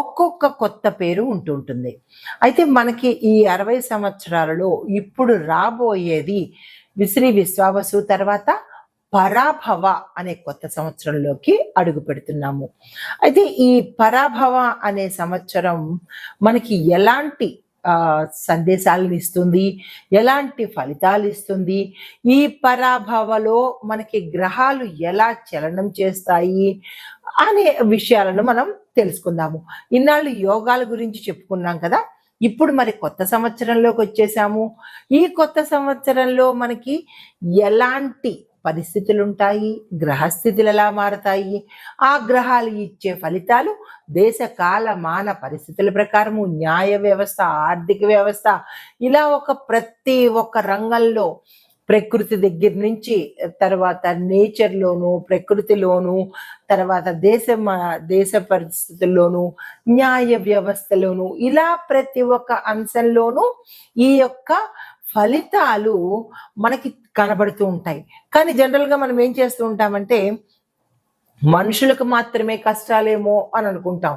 ఒక్కొక్క కొత్త పేరు ఉంటుంటుంది. అయితే మనకి ఈ అరవై సంవత్సరాలలో ఇప్పుడు రాబోయేది విశ్రీ విశ్వావసు తర్వాత పరాభవ అనే కొత్త సంవత్సరంలోకి అడుగు పెడుతున్నాము. అయితే ఈ పరాభవ అనే సంవత్సరం మనకి ఎలాంటి సందేశాలను ఇస్తుంది? ఎలాంటి ఫలితాలు ఇస్తుంది? ఈ పరాభవలో మనకి గ్రహాలు ఎలా చలనం చేస్తాయి? అనే విషయాలను మనం తెలుసుకుందాము. ఇన్నాళ్ళు యోగాల గురించి చెప్పుకున్నాం కదా ఇప్పుడు మరి కొత్త సంవత్సరంలోకి వచ్చేసాము. ఈ కొత్త సంవత్సరంలో మనకి ఎలాంటి పరిస్థితులు ఉంటాయి గ్రహస్థితులు ఎలా మారతాయి ఆ గ్రహాలు ఇచ్చే ఫలితాలు దేశ కాల మాన పరిస్థితుల ప్రకారము న్యాయ వ్యవస్థ ఆర్థిక వ్యవస్థ ఇలా ఒక ప్రతి ఒక్క రంగంలో ప్రకృతి దగ్గర నుంచి తర్వాత నేచర్లోను ప్రకృతిలోను తర్వాత దేశ దేశ పరిస్థితుల్లోనూ న్యాయ వ్యవస్థలోను ఇలా ప్రతి ఒక్క అంశంలోనూ ఈ యొక్క ఫలితాలు మనకి కనబడుతూ ఉంటాయి. కానీ జనరల్గా మనం ఏం చేస్తూ ఉంటామంటే మనుషులకు మాత్రమే కష్టాలేమో అని అనుకుంటాం.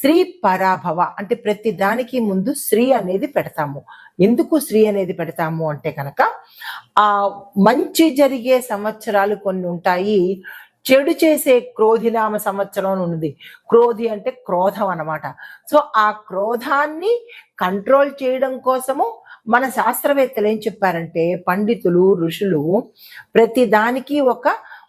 శ్రీ పరాభవ అంటే ప్రతి దానికి ముందు శ్రీ అనేది పెడతాము. ఎందుకు శ్రీ అనేది పెడతాము అంటే కనుక ఆ మంచి జరిగే సంవత్సరాలు కొన్ని ఉంటాయి. చెడు చేసే క్రోధినామ సంవత్సరం అని క్రోధి అంటే క్రోధం అనమాట సో ఆ క్రోధాన్ని కంట్రోల్ చేయడం కోసము మన శాస్త్రవేత్తలు ఏం చెప్పారంటే పండితులు ఋషులు ప్రతి దానికి ఒక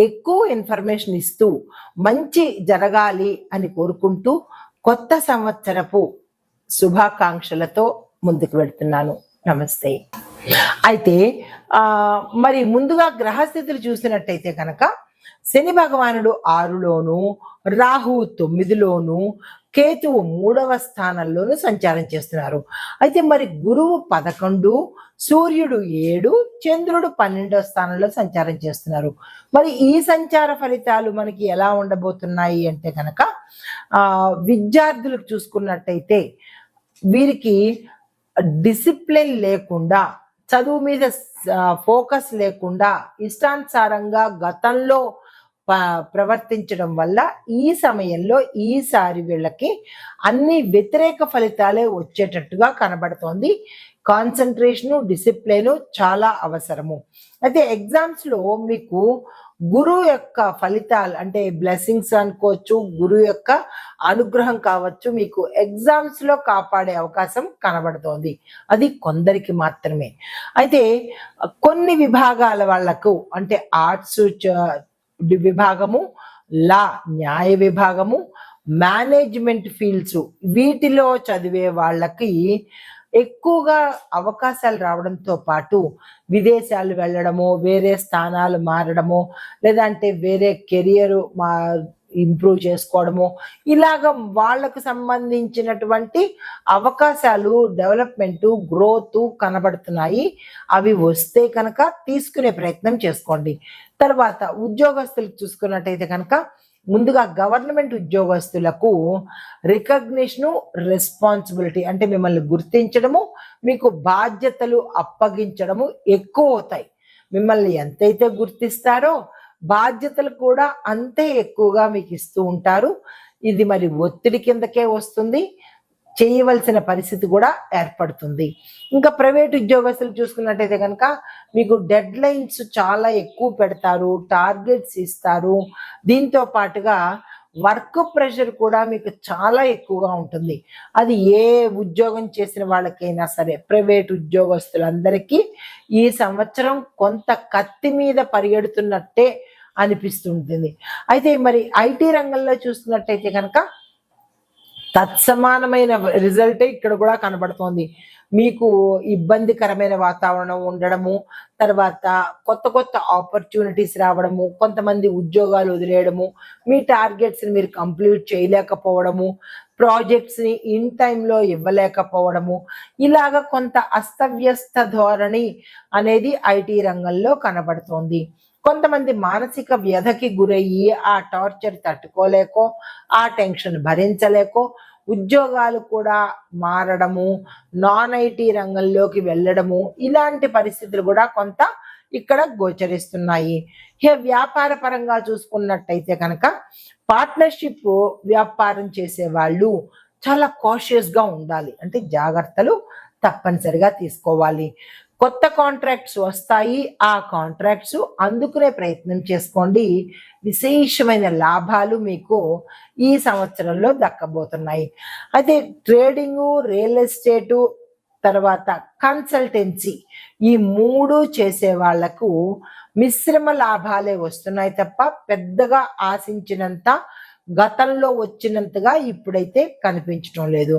ఎక్కువ ఇన్ఫర్మేషన్ ఇస్తూ మంచి జరగాలి అని కోరుకుంటూ కొత్త సంవత్సరపు శుభాకాంక్షలతో ముందుకు వెళ్తున్నాను. నమస్తే. అయితే ఆ మరి ముందుగా గ్రహస్థితులు చూసినట్టయితే కనుక శని భగవానుడు ఆరులోను రాహు తొమ్మిదిలోను కేతువు మూడవ స్థానంలోనూ సంచారం చేస్తున్నారు. అయితే మరి గురువు పదకొండు సూర్యుడు ఏడు చంద్రుడు పన్నెండవ స్థానంలో సంచారం చేస్తున్నారు. మరి ఈ సంచార ఫలితాలు మనకి ఎలా ఉండబోతున్నాయి అంటే కనుక విద్యార్థులకు చూసుకున్నట్టయితే వీరికి డిసిప్లిన్ లేకుండా చదువు మీద ఫోకస్ లేకుండా ఇష్టానుసారంగా గతంలో ప్రవర్తించడం వల్ల ఈ సమయంలో ఈసారి వీళ్ళకి అన్ని వ్యతిరేక ఫలితాలే వచ్చేటట్టుగా కనబడుతోంది. కాన్సన్ట్రేషను డిసిప్లిన్ చాలా అవసరము. అయితే ఎగ్జామ్స్లో మీకు గురువు యొక్క ఫలితాలు అంటే బ్లెస్సింగ్స్ అనుకోవచ్చు గురువు యొక్క అనుగ్రహం కావచ్చు మీకు ఎగ్జామ్స్లో కాపాడే అవకాశం కనబడుతోంది. అది కొందరికి మాత్రమే. అయితే కొన్ని విభాగాల వాళ్ళకు అంటే ఆర్ట్స్ విభాగము లా న్యాయ విభాగము మేనేజ్మెంట్ ఫీల్డ్స్ వీటిలో చదివే వాళ్ళకి ఎక్కువగా అవకాశాలు రావడంతో పాటు విదేశాలు వెళ్ళడము వేరే స్థానాలు మారడము లేదంటే వేరే కెరియర్ మా ఇంప్రూవ్ చేసుకోవడము. ఇలాగ వాళ్ళకు సంబంధించినటువంటి అవకాశాలు డెవలప్మెంట్ గ్రోత్ కనబడుతున్నాయి. అవి వస్తే కనుక తీసుకునే ప్రయత్నం చేసుకోండి. తర్వాత ఉద్యోగస్తులకు చూసుకున్నట్టయితే కనుక ముందుగా గవర్నమెంట్ ఉద్యోగస్తులకు రికగ్నిషను రెస్పాన్సిబిలిటీ అంటే మిమ్మల్ని గుర్తించడము మీకు బాధ్యతలు అప్పగించడము ఎక్కువ అవుతాయి. మిమ్మల్ని ఎంతైతే గుర్తిస్తారో బాధ్యతలు కూడా అంతే ఎక్కువగా మీకు ఇస్తూ ఉంటారు. ఇది మరి ఒత్తిడి కిందకే వస్తుంది. చేయవలసిన పరిస్థితి కూడా ఏర్పడుతుంది. ఇంకా ప్రైవేట్ ఉద్యోగస్తులు చూసుకున్నట్టయితే కనుక మీకు డెడ్ లైన్స్ చాలా ఎక్కువ పెడతారు టార్గెట్స్ ఇస్తారు. దీంతో పాటుగా వర్క్ ప్రెషర్ కూడా మీకు చాలా ఎక్కువగా ఉంటుంది. అది ఏ ఉద్యోగం చేసిన వాళ్ళకైనా సరే ప్రైవేట్ ఉద్యోగస్తులందరికీ ఈ సంవత్సరం కొంత కత్తి మీద పరిగెడుతున్నట్టే అనిపిస్తుంటుంది. అయితే మరి ఐటీ రంగంలో చూస్తున్నట్టయితే కనుక తత్సమానమైన రిజల్టే ఇక్కడ కూడా కనబడుతోంది. మీకు ఇబ్బందికరమైన వాతావరణం ఉండడము తర్వాత కొత్త కొత్త ఆపర్చునిటీస్ రావడము కొంతమంది ఉద్యోగాలు వదిలేయడము మీ టార్గెట్స్ని మీరు కంప్లీట్ చేయలేకపోవడము ప్రాజెక్ట్స్ని ఇన్ టైంలో ఇవ్వలేకపోవడము ఇలాగ కొంత అస్తవ్యస్త ధోరణి అనేది ఐటీ రంగంలో కనబడుతోంది. కొంతమంది మానసిక వ్యధకి గురయ్యి ఆ టార్చర్ తట్టుకోలేకో ఆ టెన్షన్ భరించలేకో ఉద్యోగాలు కూడా మారడము నాన్ ఐటీ రంగంలోకి వెళ్ళడము ఇలాంటి పరిస్థితులు కూడా కొంత ఇక్కడ గోచరిస్తున్నాయి. ఇక వ్యాపార పరంగా చూసుకున్నట్టయితే కనుక పార్ట్నర్షిప్ వ్యాపారం చేసే వాళ్ళు చాలా కాషియస్గా ఉండాలి. అంటే జాగ్రత్తలు తప్పనిసరిగా తీసుకోవాలి. కొత్త కాంట్రాక్ట్స్ వస్తాయి ఆ కాంట్రాక్ట్స్ అందుకునే ప్రయత్నం చేసుకోండి. విశేషమైన లాభాలు మీకు ఈ సంవత్సరంలో దక్కబోతున్నాయి. అయితే ట్రేడింగు రియల్ ఎస్టేటు తర్వాత కన్సల్టెన్సీ ఈ మూడు చేసే వాళ్ళకు మిశ్రమ లాభాలే వస్తున్నాయి తప్ప పెద్దగా ఆశించినంత గతంలో వచ్చినంతగా ఇప్పుడైతే కనిపించడం లేదు.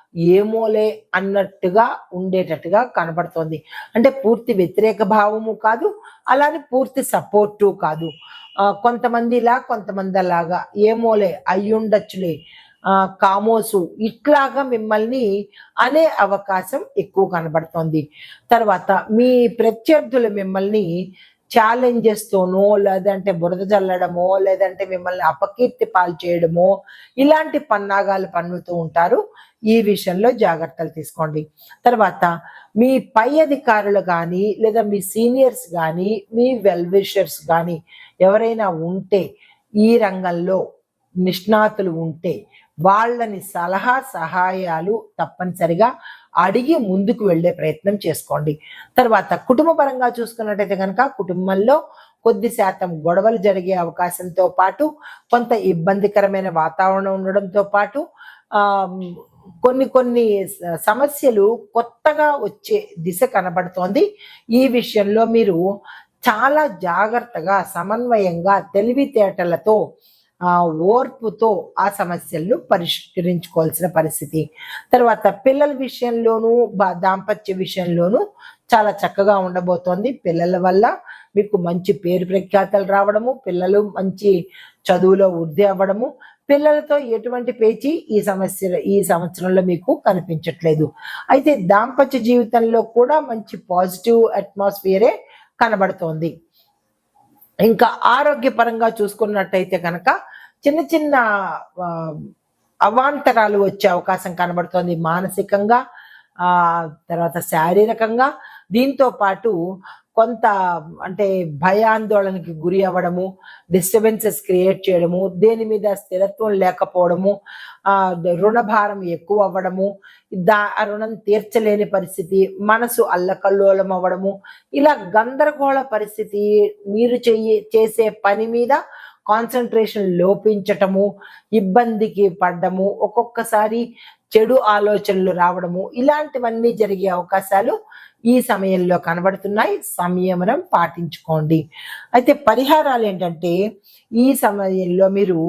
ఏమోలే అన్నట్టుగా ఉండేటట్టుగా కనబడుతోంది అంటే పూర్తి వ్యతిరేక భావము కాదు అలానే పూర్తి సపోర్టు కాదు. కొంతమందిలా కొంతమంది అలాగా ఏమోలే అయ్యుండొచ్చులే. కామోసు ఇట్లాగా మిమ్మల్ని అనే అవకాశం ఎక్కువ కనబడుతోంది తర్వాత మీ ప్రత్యర్థులు మిమ్మల్ని ఛాలెంజెస్తోనో లేదంటే బురద చల్లడమో లేదంటే మిమ్మల్ని అపకీర్తి పాలు చేయడమో ఇలాంటి పన్నాగాలు పన్నుతూ ఉంటారు. ఈ విషయంలో జాగ్రత్తలు తీసుకోండి. తర్వాత మీ పై అధికారులు కానీ లేదా మీ సీనియర్స్ కానీ మీ వెల్ విషర్స్ కానీ ఎవరైనా ఉంటే ఈ రంగంలో నిష్ణాతులు ఉంటే వాళ్ళని సలహా సహాయాలు తప్పనిసరిగా అడిగి ముందుకు వెళ్ళే ప్రయత్నం చేసుకోండి. తర్వాత కుటుంబ పరంగా చూసుకున్నట్టయితే కనుక కుటుంబంలో కొద్ది శాతం గొడవలు జరిగే అవకాశంతో పాటు కొంత ఇబ్బందికరమైన వాతావరణం ఉండడంతో పాటు కొన్ని కొన్ని సమస్యలు కొత్తగా వచ్చే దిశ కనబడుతోంది. ఈ విషయంలో మీరు చాలా జాగ్రత్తగా సమన్వయంగా తెలివితేటలతో ఓర్పుతో ఆ సమస్యలను పరిష్కరించుకోవాల్సిన పరిస్థితి. తర్వాత పిల్లల విషయంలోనూ బా- దాంపత్య విషయంలోనూ చాలా చక్కగా ఉండబోతోంది. పిల్లల వల్ల మీకు మంచి పేరు ప్రఖ్యాతలు రావడము పిల్లలు మంచి చదువులో వృద్ధి అవ్వడము పిల్లలతో ఎటువంటి పేచి ఈ సమస్య ఈ సంవత్సరంలో మీకు కనిపించట్లేదు. అయితే దాంపత్య జీవితంలో కూడా మంచి పాజిటివ్ అట్మాస్ఫియరే కనబడుతోంది. ఇంకా ఆరోగ్యపరంగా చూసుకున్నట్టయితే కనుక చిన్న చిన్న అవాంతరాలు వచ్చే అవకాశం కనబడుతోంది మానసికంగా ఆ తర్వాత శారీరకంగా. దీంతో పాటు కొంత అంటే భయాందోళనకి గురి అవ్వడము డిస్టర్బెన్సెస్ క్రియేట్ చేయడము దేని మీద స్థిరత్వం లేకపోవడము ఆ రుణభారం ఎక్కువ అవ్వడము దా రుణం తీర్చలేని పరిస్థితి మనసు అల్లకల్లోలం అవ్వడము ఇలా గందరగోళ పరిస్థితి మీరు చెయ్యి చేసే పని మీద కాన్సన్ట్రేషన్ లోపించటము ఇబ్బందికి పడ్డము ఒక్కొక్కసారి చెడు ఆలోచనలు రావడము ఇలాంటివన్నీ జరిగే అవకాశాలు ఈ సమయంలో కనబడుతున్నాయి. సంయమనం పాటించుకోండి. అయితే పరిహారాలు ఏంటంటే ఈ సమయంలో మీరు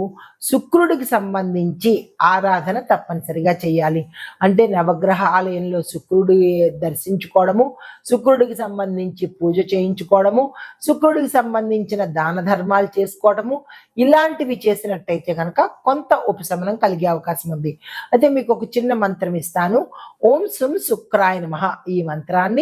శుక్రుడికి సంబంధించి ఆరాధన తప్పనిసరిగా చేయాలి. అంటే నవగ్రహ ఆలయంలో శుక్రుడి దర్శించుకోవడము శుక్రుడికి సంబంధించి పూజ చేయించుకోవడము శుక్రుడికి సంబంధించిన దాన ధర్మాలు చేసుకోవడము ఇలాంటివి చేసినట్టయితే కనుక కొంత ఉపశమనం కలిగే అవకాశం ఉంది. అయితే మీకు ఒక చిన్న మంత్రం ఇస్తాను. ఓం సుం శుక్రాయ నమ ఈ మంత్రాన్ని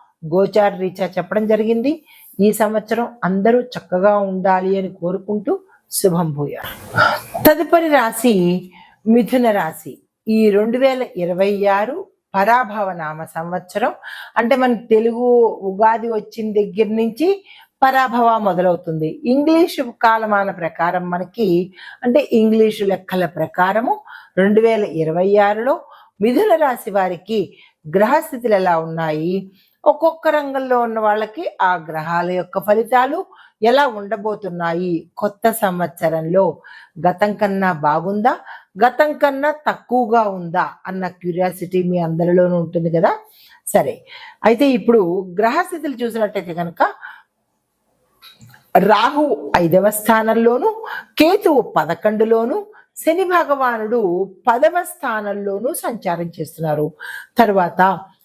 గోచార రీత్యా చెప్పడం జరిగింది. ఈ సంవత్సరం అందరూ చక్కగా ఉండాలి అని కోరుకుంటూ శుభం భూయ తదుపరి రాశి మిథున రాశి. ఈ రెండు వేల ఇరవై ఆరు పరాభవ నామ సంవత్సరం. అంటే మన తెలుగు ఉగాది వచ్చిన దగ్గర నుంచి పరాభవ మొదలవుతుంది. ఇంగ్లీషు కాలమాన ప్రకారం మనకి అంటే ఇంగ్లీషు లెక్కల ప్రకారము రెండు వేల ఇరవై ఆరులో మిథున రాశి వారికి గ్రహస్థితులు ఎలా ఉన్నాయి? ఒక్కొక్క రంగంలో ఉన్న వాళ్ళకి ఆ గ్రహాల యొక్క ఫలితాలు ఎలా ఉండబోతున్నాయి? కొత్త సంవత్సరంలో గతం కన్నా బాగుందా? గతం కన్నా తక్కువగా ఉందా? అన్న క్యూరియాసిటీ మీ అందరిలోనూ ఉంటుంది కదా? సరే అయితే ఇప్పుడు గ్రహస్థితులు చూసినట్టయితే కనుక రాహు ఐదవ స్థానంలోను కేతువు పదకొండులోను శని భగవానుడు పదవ స్థానంలోనూ సంచారం చేస్తున్నారు. తర్వాత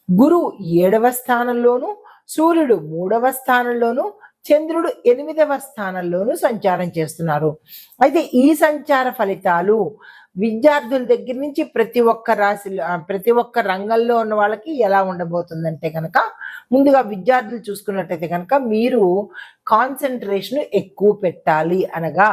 గురు ఏడవ స్థానంలోను సూర్యుడు మూడవ స్థానంలోను చంద్రుడు ఎనిమిదవ స్థానంలోను సంచారం చేస్తున్నారు. అయితే ఈ సంచార ఫలితాలు విద్యార్థుల దగ్గర నుంచి ప్రతి ఒక్క రాశిలో ప్రతి ఒక్క రంగంలో ఉన్న వాళ్ళకి ఎలా ఉండబోతుందంటే కనుక ముందుగా విద్యార్థులు చూసుకున్నట్టయితే కనుక మీరు కాన్సన్ట్రేషన్ ఎక్కువ పెట్టాలి అనగా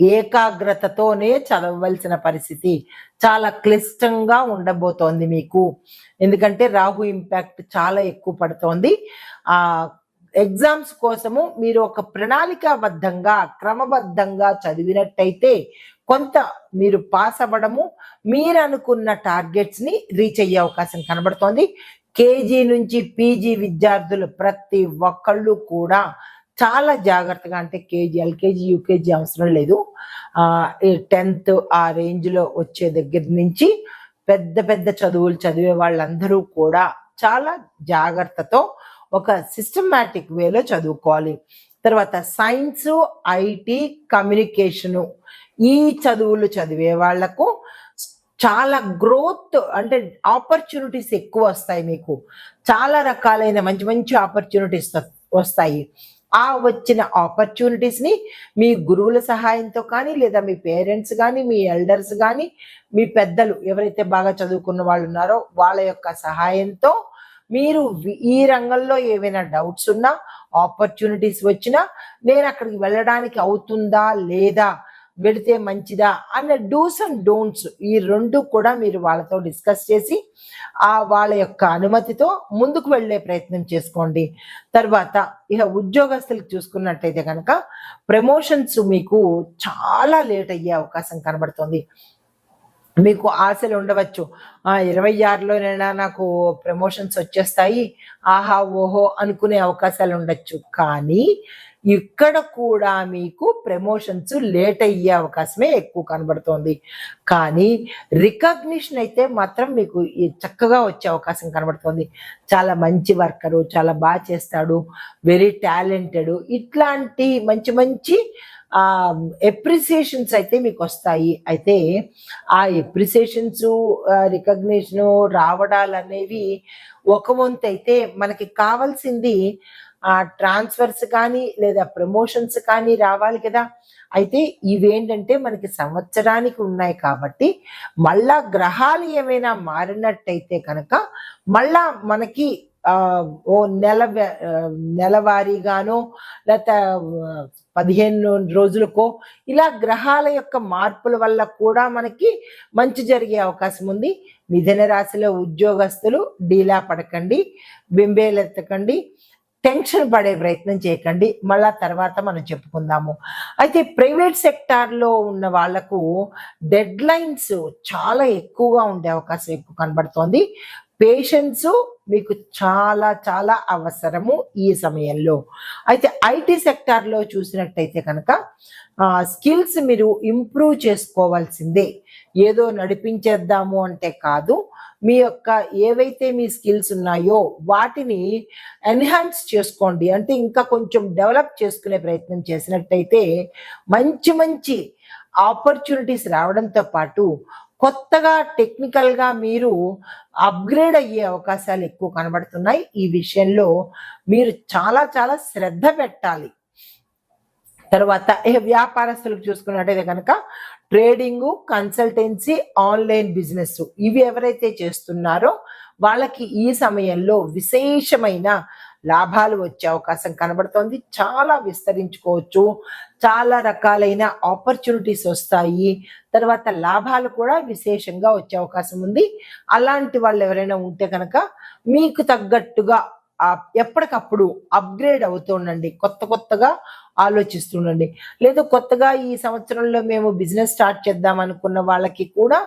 ఏకాగ్రతతోనే చదవవలసిన పరిస్థితి చాలా క్లిష్టంగా ఉండబోతోంది మీకు. ఎందుకంటే రాహు ఇంపాక్ట్ చాలా ఎక్కువ పడుతోంది. ఆ ఎగ్జామ్స్ కోసము మీరు ఒక ప్రణాళికాబద్ధంగా క్రమబద్ధంగా చదివినట్టయితే కొంత మీరు పాస్ అవ్వడము మీరు అనుకున్న టార్గెట్స్ని రీచ్ అయ్యే అవకాశం కనబడుతోంది. కేజీ నుంచి పీజీ విద్యార్థులు ప్రతి ఒక్కళ్ళు కూడా చాలా జాగ్రత్తగా అంటే కేజీ ఎల్కేజీ యూకేజీ అవసరం లేదు. టెన్త్ ఆ రేంజ్లో వచ్చే దగ్గర నుంచి పెద్ద పెద్ద చదువులు చదివే వాళ్ళందరూ కూడా చాలా జాగ్రత్తతో ఒక సిస్టమాటిక్ వేలో చదువుకోవాలి. తర్వాత సైన్స్ ఐటీ కమ్యూనికేషను ఈ చదువులు చదివే వాళ్ళకు చాలా గ్రోత్ అంటే ఆపర్చునిటీస్ ఎక్కువ వస్తాయి మీకు. చాలా రకాలైన మంచి మంచి ఆపర్చునిటీస్ వస్తాయి. ఆ వచ్చిన ఆపర్చునిటీస్ని మీ గురువుల సహాయంతో కానీ లేదా మీ పేరెంట్స్ కానీ మీ ఎల్డర్స్ కానీ మీ పెద్దలు ఎవరైతే బాగా చదువుకున్న వాళ్ళు ఉన్నారో వాళ్ళ యొక్క సహాయంతో మీరు ఈ రంగంలో ఏవైనా డౌట్స్ ఉన్నా ఆపర్చునిటీస్ వచ్చినా నేను అక్కడికి వెళ్ళడానికి అవుతుందా లేదా వెళితే మంచిదా అన్న డూస్ అండ్ డోంట్స్ ఈ రెండు కూడా మీరు వాళ్ళతో డిస్కస్ చేసి ఆ వాళ్ళ యొక్క అనుమతితో ముందుకు వెళ్ళే ప్రయత్నం చేసుకోండి. తర్వాత ఇక ఉద్యోగస్తులకు చూసుకున్నట్టయితే కనుక ప్రమోషన్స్ మీకు చాలా లేట్ అయ్యే అవకాశం కనబడుతుంది. మీకు ఆశలు ఉండవచ్చు. ఆ ఇరవై ఆరులోనైనా నాకు ప్రమోషన్స్ వచ్చేస్తాయి. ఆహా ఓహో అనుకునే అవకాశాలు ఉండొచ్చు. కానీ ఇక్కడ కూడా మీకు ప్రమోషన్స్ లేట్ అయ్యే అవకాశమే ఎక్కువ కనబడుతోంది. కానీ రికగ్నిషన్ అయితే మాత్రం మీకు చక్కగా వచ్చే అవకాశం కనబడుతోంది. చాలా మంచి వర్కరు చాలా బాగా చేస్తాడు. Very talented. ఇట్లాంటి మంచి మంచి Um, ఎప్రిసియేషన్స్ అయితే మీకు వస్తాయి అయితే ఆ ఎప్రిసియేషన్స్ రికగ్నిషన్ రావడాలు అనేవి ఒక వంతు అయితే మనకి కావాల్సింది ఆ ట్రాన్స్ఫర్స్ కానీ లేదా ప్రమోషన్స్ కానీ రావాలి కదా. అయితే ఇవేంటంటే మనకి సంవత్సరానికి ఉన్నాయి కాబట్టి మళ్ళా గ్రహాలు ఏమైనా మారినట్టయితే కనుక మళ్ళా మనకి ఓ నెల నెలవారీగానో లేకపోతే పదిహేను రోజులకో ఇలా గ్రహాల యొక్క మార్పుల వల్ల కూడా మనకి మంచి జరిగే అవకాశం ఉంది. మిథున రాశిలో ఉద్యోగస్తులు డీలా పడకండి బింబేలెత్తకండి టెన్షన్ పడే ప్రయత్నం చేయకండి. మళ్ళా తర్వాత మనం చెప్పుకుందాము. అయితే ప్రైవేట్ సెక్టార్లో ఉన్న వాళ్ళకు డెడ్ లైన్స్ చాలా ఎక్కువగా ఉండే అవకాశం ఎక్కువ కనబడుతోంది. పేషెన్స్ మీకు చాలా చాలా అవసరము ఈ సమయంలో. అయితే ఐటీ సెక్టార్లో చూసినట్టయితే కనుక స్కిల్స్ మీరు ఇంప్రూవ్ చేసుకోవాల్సిందే. ఏదో నడిపించేద్దాము అంటే కాదు మీ యొక్క ఏవైతే మీ స్కిల్స్ ఉన్నాయో వాటిని ఎన్హాన్స్ చేసుకోండి. అంటే ఇంకా కొంచెం డెవలప్ చేసుకునే ప్రయత్నం చేసినట్టయితే మంచి మంచి ఆపర్చునిటీస్ రావడంతో పాటు కొత్తగా టెక్నికల్గా మీరు అప్గ్రేడ్ అయ్యే అవకాశాలు ఎక్కువ కనబడుతున్నాయి. ఈ విషయంలో మీరు చాలా చాలా శ్రద్ధ పెట్టాలి. తర్వాత వ్యాపారస్తులకు చూసుకున్నట్టయితే కనుక ట్రేడింగ్ కన్సల్టెన్సీ ఆన్లైన్ బిజినెస్ ఇవి ఎవరైతే చేస్తున్నారో వాళ్ళకి ఈ సమయంలో విశేషమైన లాభాలు వచ్చే అవకాశం కనబడుతోంది. చాలా విస్తరించుకోవచ్చు. చాలా రకాలైన ఆపర్చునిటీస్ వస్తాయి. తర్వాత లాభాలు కూడా విశేషంగా వచ్చే అవకాశం ఉంది. అలాంటి వాళ్ళు ఎవరైనా ఉంటే కనుక మీకు తగ్గట్టుగా ఎప్పటికప్పుడు అప్గ్రేడ్ అవుతుండండి కొత్త కొత్తగా ఆలోచిస్తుండండి. లేదు కొత్తగా ఈ సంవత్సరంలో మేము బిజినెస్ స్టార్ట్ చేద్దాం అనుకున్న వాళ్ళకి కూడా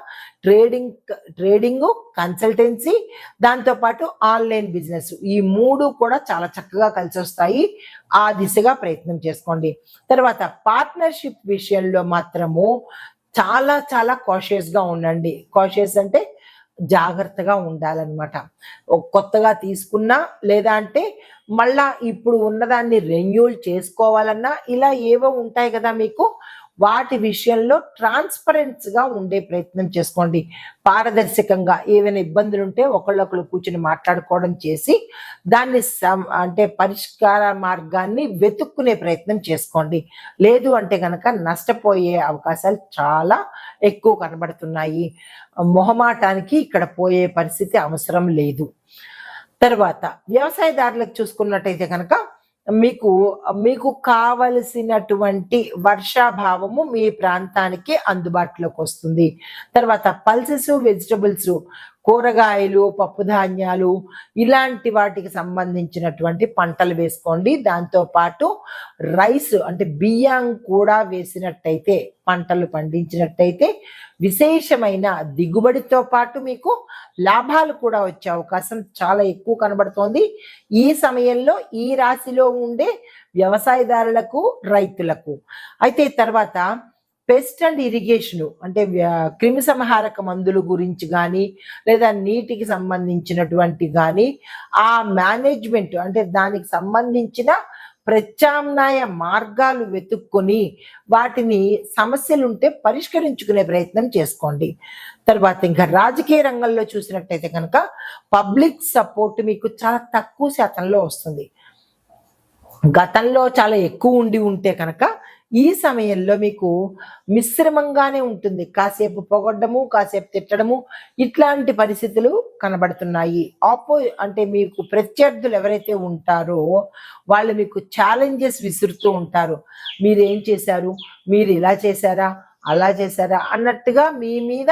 ట్రేడింగ్ ట్రేడింగ్ కన్సల్టెన్సీ దాంతోపాటు ఆన్లైన్ బిజినెస్ ఈ మూడు కూడా చాలా చక్కగా కలిసి వస్తాయి ఆ దిశగా ప్రయత్నం చేసుకోండి. తర్వాత పార్ట్నర్షిప్ విషయంలో మాత్రము చాలా చాలా కాషియస్గా ఉండండి. కాషియస్ అంటే జాగ్రత్తగా ఉండాలన్నమాట. కొత్తగా తీసుకున్నా లేదా అంటే మళ్ళా ఇప్పుడు ఉన్నదాన్ని రెన్యూల్ చేసుకోవాలన్నా ఇలా ఏవో ఉంటాయి కదా మీకు. వాటి విషయంలో ట్రాన్స్పరెన్స్గా ఉండే ప్రయత్నం చేసుకోండి. పారదర్శకంగా ఏవైనా ఇబ్బందులు ఉంటే ఒకళ్ళొకళ్ళు కూర్చుని మాట్లాడుకోవడం చేసి దాన్ని అంటే పరిష్కార మార్గాన్ని వెతుక్కునే ప్రయత్నం చేసుకోండి. లేదు అంటే కనుక నష్టపోయే అవకాశాలు చాలా ఎక్కువ కనబడుతున్నాయి. మొహమాటానికి ఇక్కడ పోయే పరిస్థితి అవసరం లేదు. తర్వాత వ్యవసాయదారులకు చూసుకున్నట్టయితే కనుక మీకు మీకు కావలసినటువంటి వర్షాభావము మీ ప్రాంతానికి అందుబాటులోకి వస్తుంది. తర్వాత పల్సెస్ వెజిటబుల్స్ కూరగాయలు పప్పుధాన్యాలు ఇలాంటి వాటికి సంబంధించినటువంటి పంటలు వేసుకోండి. దాంతో పాటు రైస్ అంటే బియ్యం కూడా వేసినట్టయితే పంటలు పండించినట్టయితే విశేషమైన దిగుబడితో పాటు మీకు లాభాలు కూడా వచ్చే అవకాశం చాలా ఎక్కువ కనబడుతోంది. ఈ సమయంలో ఈ రాశిలో ఉండే వ్యవసాయదారులకు రైతులకు. అయితే తర్వాత పెస్ట్ అండ్ ఇరిగేషన్ అంటే క్రిమి సంహారక మందుల గురించి కానీ లేదా నీటికి సంబంధించినటువంటి కానీ ఆ మేనేజ్మెంట్ అంటే దానికి సంబంధించిన ప్రత్యామ్నాయ మార్గాలు వెతుక్కొని వాటిని సమస్యలుంటే పరిష్కరించుకునే ప్రయత్నం చేసుకోండి. తర్వాత ఇంకా రాజకీయ రంగంలో చూసినట్టయితే కనుక పబ్లిక్ సపోర్ట్ మీకు చాలా తక్కువ శాతంలో వస్తుంది. గతంలో చాలా ఎక్కువ ఉండి ఉంటే కనుక ఈ సమయంలో మీకు మిశ్రమంగానే ఉంటుంది. కాసేపు పొగడ్డము కాసేపు తిట్టడము ఇట్లాంటి పరిస్థితులు కనబడుతున్నాయి. ఆపో అంటే మీకు ప్రత్యర్థులు ఎవరైతే ఉంటారో వాళ్ళు మీకు ఛాలెంజెస్ విసురుతూ ఉంటారు. మీరు ఏం చేశారు? మీరు ఇలా చేశారా? అలా చేశారా? అన్నట్టుగా మీ మీద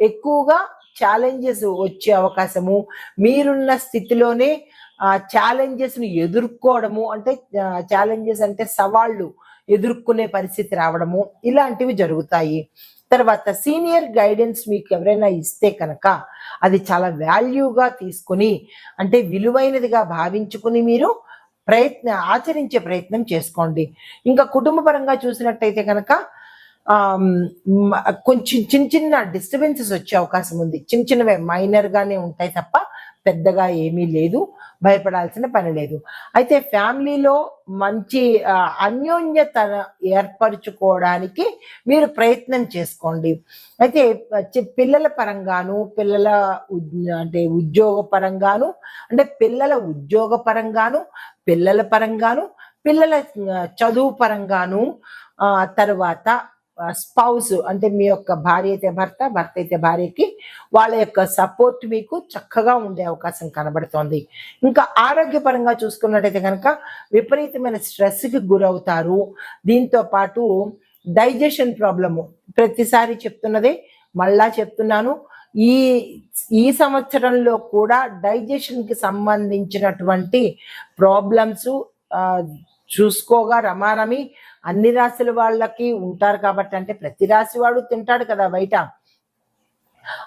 ఎక్కువగా ఛాలెంజెస్ వచ్చే అవకాశము. మీరున్న స్థితిలోనే ఛాలెంజెస్ను ఎదుర్కోవడము అంటే ఛాలెంజెస్ అంటే సవాళ్ళు. ఎదుర్కొనే పరిస్థితి రావడము ఇలాంటివి జరుగుతాయి. తర్వాత సీనియర్ గైడెన్స్ మీకు ఎవరైనా ఇస్తే కనుక అది చాలా వాల్యూగా తీసుకుని అంటే విలువైనదిగా భావించుకుని మీరు ప్రయత్న ఆచరించే ప్రయత్నం చేసుకోండి. ఇంకా కుటుంబపరంగా చూసినట్టయితే కనుక కొంచెం చిన్న చిన్న డిస్టర్బెన్సెస్ వచ్చే అవకాశం ఉంది. చిన్న చిన్నవే మైనర్గానే ఉంటాయి తప్ప పెద్దగా ఏమీ లేదు. భయపడాల్సిన పని లేదు. అయితే ఫ్యామిలీలో మంచి అన్యోన్యత ఏర్పరచుకోవడానికి మీరు ప్రయత్నం చేసుకోండి. అయితే పిల్లల పరంగాను పిల్లల అంటే ఉద్యోగ పరంగాను అంటే పిల్లల ఉద్యోగ పరంగాను పిల్లల పరంగాను పిల్లల చదువు పరంగాను తర్వాత స్పౌస్ అంటే మీ యొక్క భార్య అయితే భర్త భర్త అయితే భార్యకి వాళ్ళ యొక్క సపోర్ట్ మీకు చక్కగా ఉండే అవకాశం కనబడుతోంది. ఇంకా ఆరోగ్యపరంగా చూసుకున్నట్టయితే కనుక విపరీతమైన స్ట్రెస్కి గురవుతారు. దీంతో పాటు డైజెషన్ ప్రాబ్లము. ప్రతిసారి చెప్తున్నదే మళ్ళా చెప్తున్నాను. ఈ ఈ సంవత్సరంలో కూడా డైజెషన్కి సంబంధించినటువంటి ప్రాబ్లమ్స్ చూసుకోగా రమారమి అన్ని రాశుల వాళ్ళకి ఉంటారు కాబట్టి అంటే ప్రతి రాశి వాడు తింటాడు కదా బయట.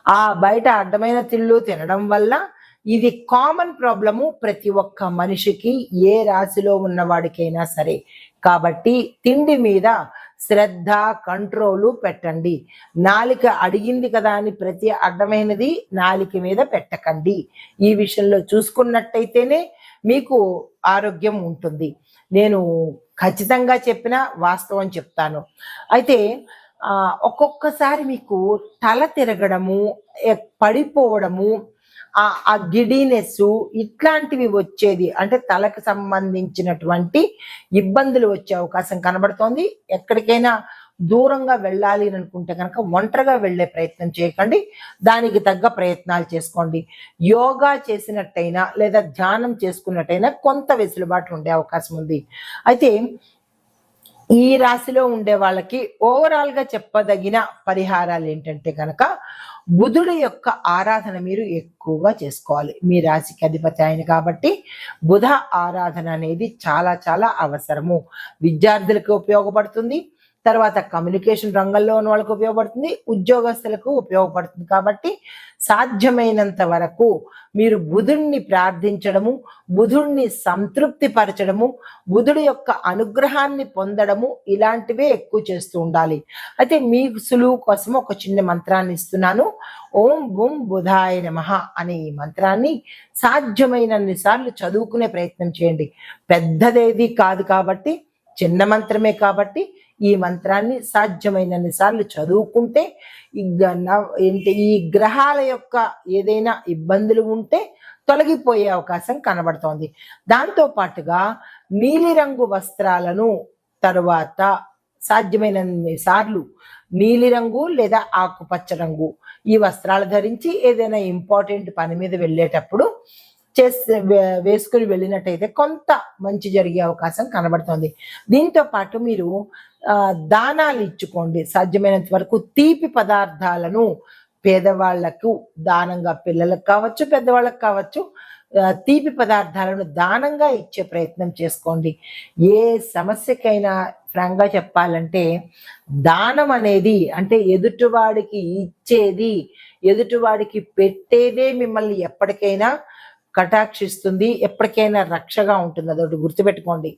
ఆ బయట అడ్డమైన తిళ్ళు తినడం వల్ల ఇది కామన్ ప్రాబ్లము ప్రతి ఒక్క మనిషికి ఏ రాశిలో ఉన్నవాడికైనా సరే. కాబట్టి తిండి మీద శ్రద్ధ కంట్రోలు పెట్టండి. నాలిక అడిగింది కదా అని ప్రతి అడ్డమైనది నాలిక మీద పెట్టకండి. ఈ విషయంలో చూసుకున్నట్టయితేనే మీకు ఆరోగ్యం ఉంటుంది. నేను ఖచ్చితంగా చెప్పిన వాస్తవం చెప్తాను. అయితే ఒక్కొక్కసారి మీకు తల తిరగడము పడిపోవడము ఆ ఆ గిడీనెస్ ఇట్లాంటివి వచ్చేది. అంటే తలకు సంబంధించినటువంటి ఇబ్బందులు వచ్చే అవకాశం కనబడుతోంది. ఎక్కడికైనా దూరంగా వెళ్ళాలి అని అనుకుంటే కనుక ఒంటరిగా వెళ్ళే ప్రయత్నం చేయకండి. దానికి తగ్గ ప్రయత్నాలు చేసుకోండి. యోగా చేసినట్టయినా లేదా ధ్యానం చేసుకున్నట్టయినా కొంత వెసులుబాటు ఉండే అవకాశం ఉంది. అయితే ఈ రాశిలో ఉండే వాళ్ళకి ఓవరాల్గా చెప్పదగిన పరిహారాలు ఏంటంటే కనుక బుధుడు యొక్క ఆరాధన మీరు ఎక్కువగా చేసుకోవాలి. మీ రాశికి అధిపతి ఆయన కాబట్టి బుధ ఆరాధన అనేది చాలా చాలా అవసరము. విద్యార్థులకు ఉపయోగపడుతుంది. తర్వాత కమ్యూనికేషన్ రంగంలో ఉన్న వాళ్ళకు ఉపయోగపడుతుంది ఉద్యోగస్తులకు ఉపయోగపడుతుంది. కాబట్టి సాధ్యమైనంత వరకు మీరు బుధుణ్ణి ప్రార్థించడము బుధుణ్ణి సంతృప్తి పరచడము బుధుడి యొక్క అనుగ్రహాన్ని పొందడము ఇలాంటివే ఎక్కువ చేస్తూ ఉండాలి. అయితే మీకు సులువు కోసం ఒక చిన్న మంత్రాన్ని ఇస్తున్నాను. ఓం బుం బుధాయ నమః అనే ఈ మంత్రాన్ని సాధ్యమైనన్ని సార్లు చదువుకునే ప్రయత్నం చేయండి. పెద్దదేది కాదు కాబట్టి చిన్న మంత్రమే కాబట్టి ఈ మంత్రాన్ని సాధ్యమైనన్ని సార్లు చదువుకుంటే ఈ ఏంటి ఈ గ్రహాల యొక్క ఏదైనా ఇబ్బందులు ఉంటే తొలగిపోయే అవకాశం కనబడుతోంది. దాంతో పాటుగా నీలిరంగు వస్త్రాలను తరువాత సాధ్యమైనన్ని సార్లు నీలిరంగు లేదా ఆకుపచ్చ రంగు ఈ వస్త్రాలు ధరించి ఏదైనా ఇంపార్టెంట్ పని మీద వెళ్ళేటప్పుడు చేసి వే- వేసుకుని వెళ్ళినట్టయితే కొంత మంచి జరిగే అవకాశం కనబడుతుంది. దీంతో పాటు మీరు దానాలు ఇచ్చుకోండి. సాధ్యమైనంత వరకు తీపి పదార్థాలను పేదవాళ్ళకు దానంగా పిల్లలకు కావచ్చు పెద్దవాళ్ళకు కావచ్చు తీపి పదార్థాలను దానంగా ఇచ్చే ప్రయత్నం చేసుకోండి. ఏ సమస్యకైనా ఫ్రాంక్గా చెప్పాలంటే దానం అనేది అంటే ఎదుటివాడికి ఇచ్చేది ఎదుటివాడికి పెట్టేదే మిమ్మల్ని ఎప్పటికైనా కటాక్షిస్తుంది ఎప్పటికైనా రక్షగా ఉంటుంది. అదొకటి గుర్తుపెట్టుకోండి.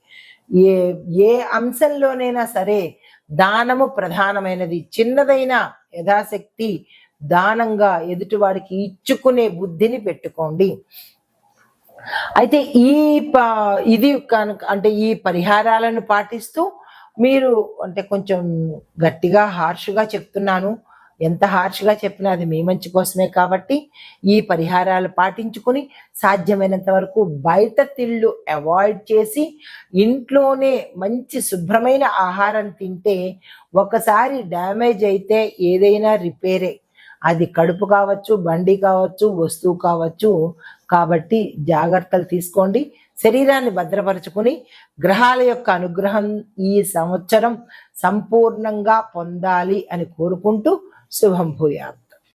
ఏ ఏ అంశంలోనైనా సరే దానము ప్రధానమైనది. చిన్నదైనా యథాశక్తి దానంగా ఎదుటివాడికి ఇచ్చుకునే బుద్ధిని పెట్టుకోండి. అయితే ఈ ప- ఇది కనుక అంటే ఈ పరిహారాలను పాటిస్తూ మీరు అంటే కొంచెం గట్టిగా హార్ష్గా చెప్తున్నాను. ఎంత హార్ష్గా చెప్పినా అది మీ మంచి కోసమే కాబట్టి ఈ పరిహారాలు పాటించుకుని సాధ్యమైనంత వరకు బయట తిళ్ళు అవాయిడ్ చేసి ఇంట్లోనే మంచి శుభ్రమైన ఆహారం తింటే ఒకసారి డ్యామేజ్ అయితే ఏదైనా రిపేరే. అది కడుపు కావచ్చు బండి కావచ్చు వస్తువు కావచ్చు కాబట్టి జాగ్రత్తలు తీసుకోండి. శరీరాన్ని భద్రపరచుకుని గ్రహాల యొక్క అనుగ్రహం ఈ సంవత్సరం సంపూర్ణంగా పొందాలి అని కోరుకుంటూ శుభం భూయాత్.